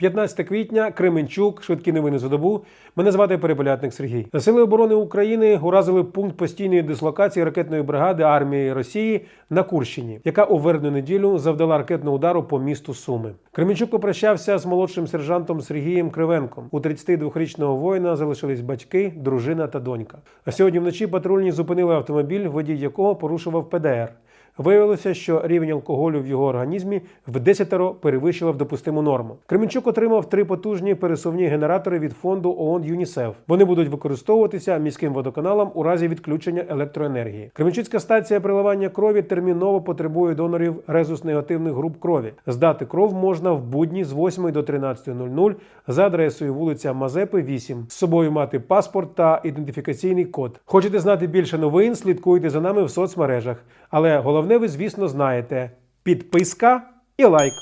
15 квітня, Кременчук, швидкі новини за добу. Мене звати Перепелятник Сергій. Сили оборони України уразили пункт постійної дислокації ракетної бригади армії Росії на Курщині, яка у вербну неділю завдала ракетного удару по місту Суми. Кременчук попрощався з молодшим сержантом Сергієм Кривенком. У 32-річного воїна залишились батьки, дружина та донька. А сьогодні вночі патрульні зупинили автомобіль, водій якого порушував ПДР. Виявилося, що рівень алкоголю в його організмі в десятеро перевищував допустиму норму. Кременчук отримав три потужні пересувні генератори від фонду ООН ЮНІСЕФ. Вони будуть використовуватися міським водоканалом у разі відключення електроенергії. Кременчуцька стація приливання крові терміново потребує донорів резус-негативних груп крові. Здати кров можна в будні з 8 до 13.00 за адресою вулиця Мазепи, 8. З собою мати паспорт та ідентифікаційний код. Хочете знати більше новин? Слідкуйте за нами в соцмережах. Але головне, ви, звісно, знаєте: підписка і лайк.